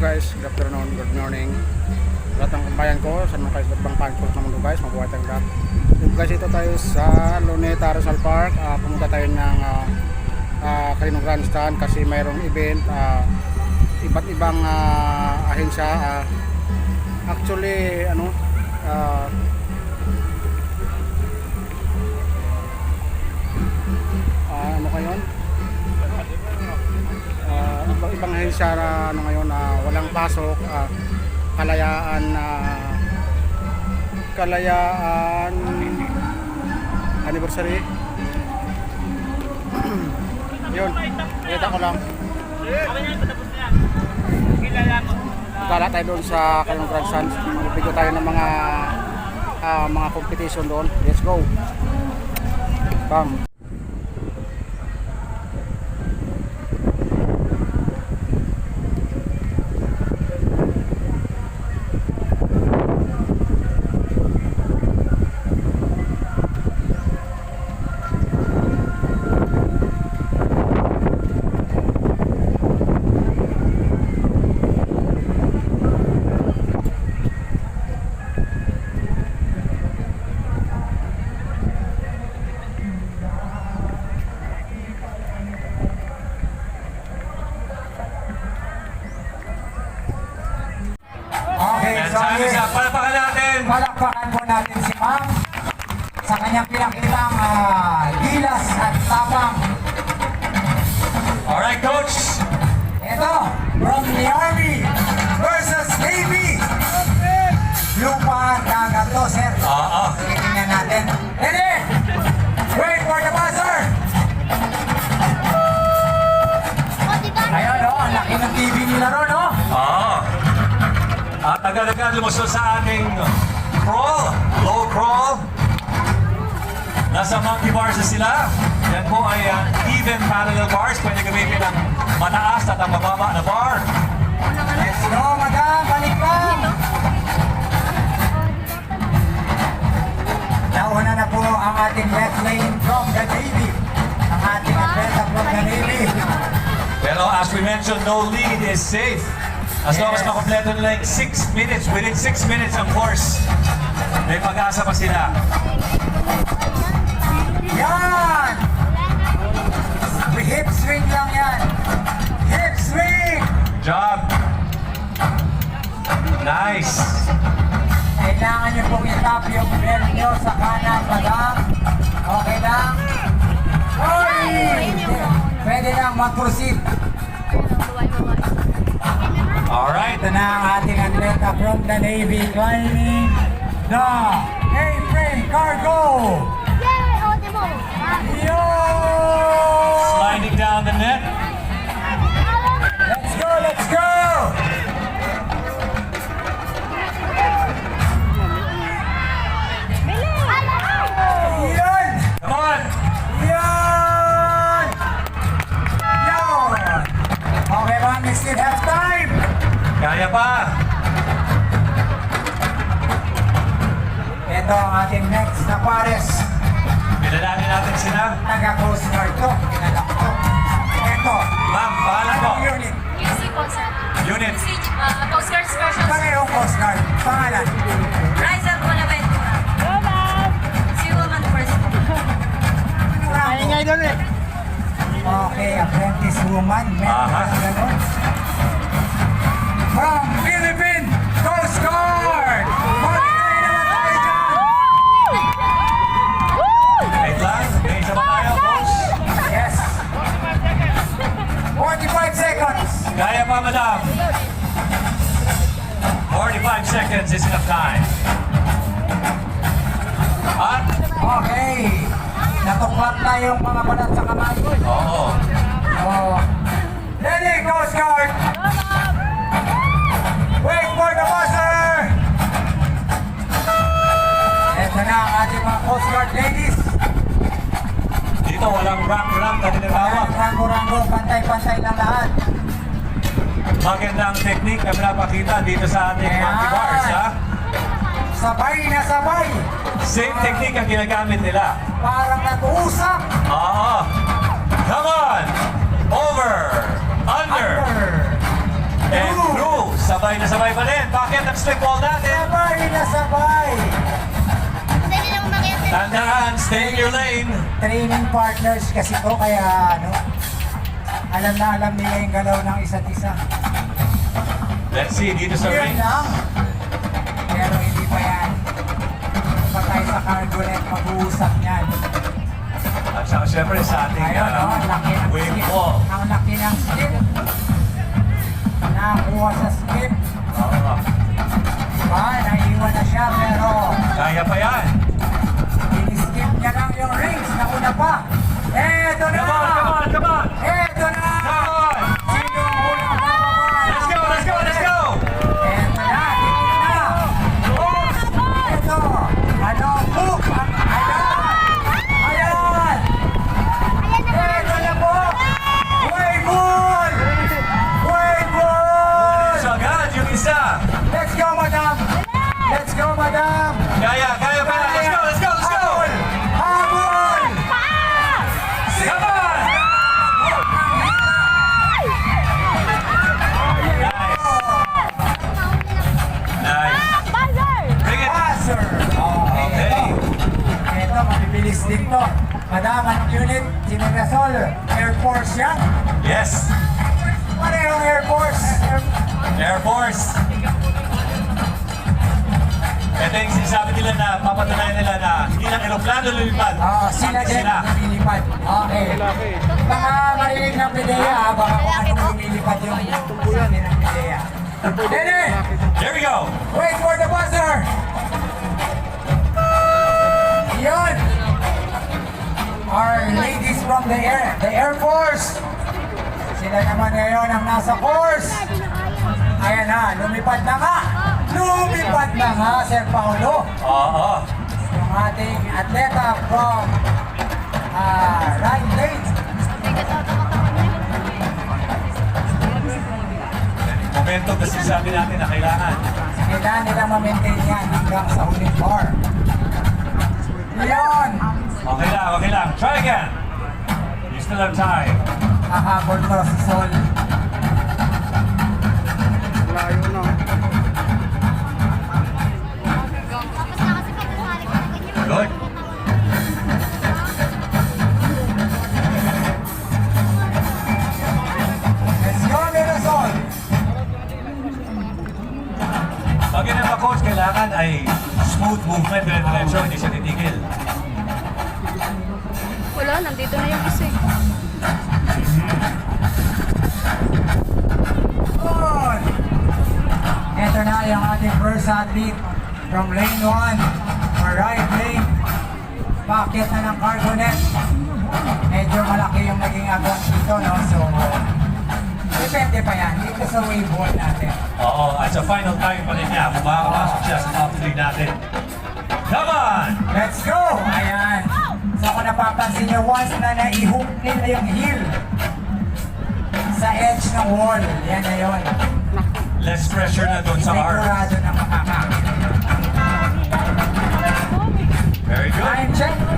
guys, good afternoon, good morning. Lahat ng kabayan ko, sa mga kaisbat bang pankot ng mundo guys, mabuhay tayong lahat. So guys, ito tayo sa Luneta Rizal Park. Ah, pumunta tayo ng uh, uh, Kalinong Grandstand kasi mayroong event. ah, iba't ibang ah, ahensya. ah. actually, ano, ah, ah, ano kayo? Uh, ibang ahensya na ano ngayon na walang pasok ah, kalayaan na kalayaan anniversary. Yun kita ko lang. Gala tayo doon sa Kalong Grand magpipigyo tayo ng mga ah, mga competition doon. Let's go. Bam sa kanyang pinakitang ah, gilas at tapang. Alright, coach. Ito, from the Army versus Navy. Lupa dagat to, sir. Oo. Tingnan natin. Ready? Wait for the buzzer. Ayun, oh, ang laki ng TV nila ron, oh. Oo. At agad-agad lumusot sa ating crawl, low crawl. Nasa monkey bars na sila. Yan po ay ah, even parallel bars. Pwede gamitin ang mataas at ang mababa na bar. Let's go, madam. Balik lang. Nauna na po ang ating left lane from the Navy. Ang ating atleta from the Navy. Pero as we mentioned, no lead is safe. As long as makompleto nila yung 6 minutes, within 6 minutes of course, may pag-asa pa sila. Yan! Hip swing lang yan. Hip swing! Job! Nice! Kailangan nyo pong itap yung belt nyo sa kanan, madam. Okay lang? Oy! Pwede lang mag-proceed. Alright, Ito na ang ating atleta from the Navy climbing the A-frame cargo. Yo! sliding down the net. Let's go, let's go! Yan! Come on! Yan! Yan! Okay ba? We still have time. Kaya pa! Ito ang ating next na pares. Bilalanin natin sila. Taga Coast Guard to. Kinalak to. Ito. Ma'am, pangalan po. Anong unit? UC po, sir. Unit. UC, uh, Coast Guard Special Pangayong Coast Guard. Pangalan. Rizal Bonaventura. Si Woman First. Rango. Okay, apprentice woman. Aha. From time. At, Okay! Natuklat na yung mga balat sa kamay. oo. Oh. Ready, Coast Guard! Wait for the buzzer! Ito na ang ating mga Coast Guard ladies. Dito walang rank-rank na tinatawag. Rango-rango, pantay-pantay lang lahat. Magandang technique na pinapakita dito sa ating monkey bars, ha? Sabay na sabay. Same technique ang ginagamit nila. Parang nag-uusap. Oo. Come on! Over! Under! Under. And Through. rules! Sabay na sabay pa din. Bakit ang strip ball natin? Sabay na sabay. Tandaan, stay in your lane. Training partners kasi ko kaya ano, alam na alam nila yung galaw ng isa't isa. Let's see, dito sa Yun ring. lang. Syempre sa ating uh, ang laki ng wave skip. ball. Ang laki ng skip. Nakakuha sa skip. Oo. Diba? Naiiwan na siya pero Kaya pa yan. in-skip niya lang yung rings. Nauna pa. Sinirasol. Air Force yan. Yes. Parehong Air Force. Air Force. Ito yung sinasabi nila na papatunayan nila na hindi lang aeroplano lumipad. Ah, sila din Sila. lumilipad. Okay. Baka marinig ng PDEA, ha? baka kung anong lumilipad yung sabi ng PDEA. Dede! Here we go. Wait for the buzzer! Yun! Our ladies from the air, the Air Force! Sila naman ngayon ang nasa course! Ayan na, lumipad na nga! Lumipad na nga, Sir Paulo! Oo. Yung ating atleta from uh, right lane. Momentum na sinasabi natin na kailangan. Kailangan nila ma-maintain yan hanggang sa huling bar. Yun! Okay lang, okay lang. Try again. Still have time. Hahabol to si Sol. Layo na. Good. Pag yun ang coach, kailangan ay smooth movement, dire-diretso, hindi siya titigil. Wala, nandito na yung isa eh. Good! Ito na yung ating first athlete from lane 1 or right lane. Packet na ng cargo net. Medyo malaki yung naging agos dito, no? So, depende pa yan. Dito sa wave ball natin. Oo, at sa final time pa rin niya, kung makakapasok siya sa top 3 natin. Come on! Let's go! Ayan. Napapansin nyo, once na naihook nila yung heel sa edge ng wall, yan na yun. Less pressure na doon sa arm. Sigurado na makakakit. Very good. Time check.